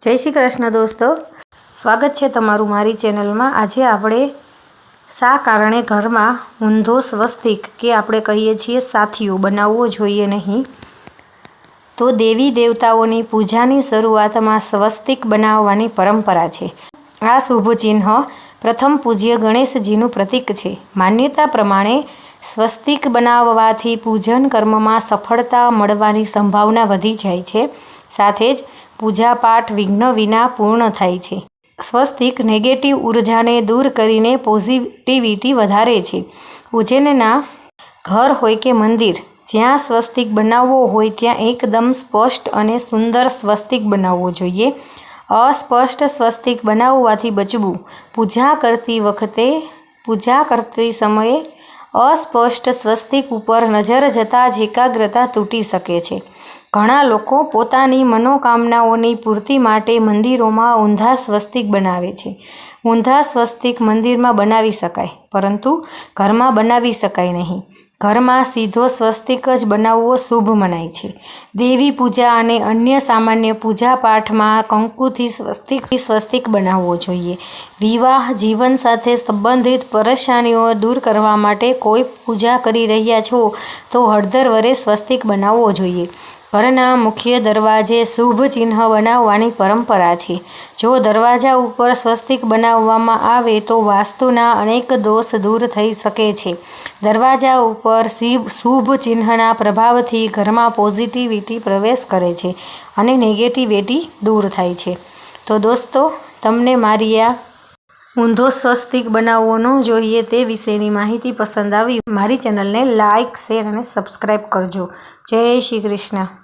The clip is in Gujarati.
જય શ્રી કૃષ્ણ દોસ્તો. સ્વાગત છે તમારું મારી ચેનલમાં. આજે આપણે શા કારણે ઘરમાં ઊંધો સ્વસ્તિક કે આપણે કહીએ છીએ સાથીઓ બનાવવો જોઈએ નહીં? તો દેવી દેવતાઓની પૂજાની શરૂઆતમાં સ્વસ્તિક બનાવવાની પરંપરા છે. આ શુભ ચિહ્ન પ્રથમ પૂજ્ય ગણેશજીનું પ્રતીક છે. માન્યતા પ્રમાણે સ્વસ્તિક બનાવવાથી પૂજન કર્મમાં સફળતા મળવાની સંભાવના વધી જાય છે. સાથે જ પૂજાપાઠ વિઘ્ન વિના પૂર્ણ થાય છે. સ્વસ્તિક નેગેટિવ ઉર્જાને દૂર કરીને પોઝિટિવિટી વધારે છે. ઉજ્જૈનના ઘર હોય કે મંદિર, જ્યાં સ્વસ્તિક બનાવવો હોય ત્યાં એકદમ સ્પષ્ટ અને સુંદર સ્વસ્તિક બનાવવો જોઈએ. અસ્પષ્ટ સ્વસ્તિક બનાવવાથી બચવું. પૂજા કરતી વખતે, પૂજા કરતી સમયે અસ્પષ્ટ સ્વસ્તિક ઉપર નજર જતાં જ એકાગ્રતા તૂટી શકે છે. ઘણા લોકો પોતાની મનોકામનાઓની પૂર્તિ માટે મંદિરોમાં ઊંધા સ્વસ્તિક બનાવે છે. ઊંધા સ્વસ્તિક મંદિરમાં બનાવી શકાય, પરંતુ ઘરમાં બનાવી શકાય નહીં. ઘરમાં સીધો સ્વસ્તિક જ બનાવવો શુભ મનાય છે. દેવી પૂજા અને અન્ય સામાન્ય પૂજા પાઠમાં કંકુથી સ્વસ્તિક સ્વસ્તિક બનાવવો જોઈએ. વિવાહ જીવન સાથે સંબંધિત પરેશાનીઓ દૂર કરવા માટે કોઈ પૂજા કરી રહ્યા છો તો હળદર વરે સ્વસ્તિક બનાવવો જોઈએ. ઘરના મુખ્ય દરવાજે શુભ ચિહ્ન બનાવવાની પરંપરા છે. જો દરવાજા ઉપર સ્વસ્તિક બનાવવામાં આવે તો વાસ્તુના અનેક દોષ દૂર થઈ શકે છે. દરવાજા ઉપર શુભ ચિહ્નના પ્રભાવથી ઘરમાં પોઝિટિવિટી પ્રવેશ કરે છે અને નેગેટિવિટી દૂર થાય છે. તો દોસ્તો, તમને મારી આ ઊંધો સ્વસ્તિક બનાવવો ન જોઈએ તે વિશેની માહિતી પસંદ આવી, મારી ચેનલને લાઇક શેર અને સબસ્ક્રાઈબ કરજો. જય શ્રી કૃષ્ણ.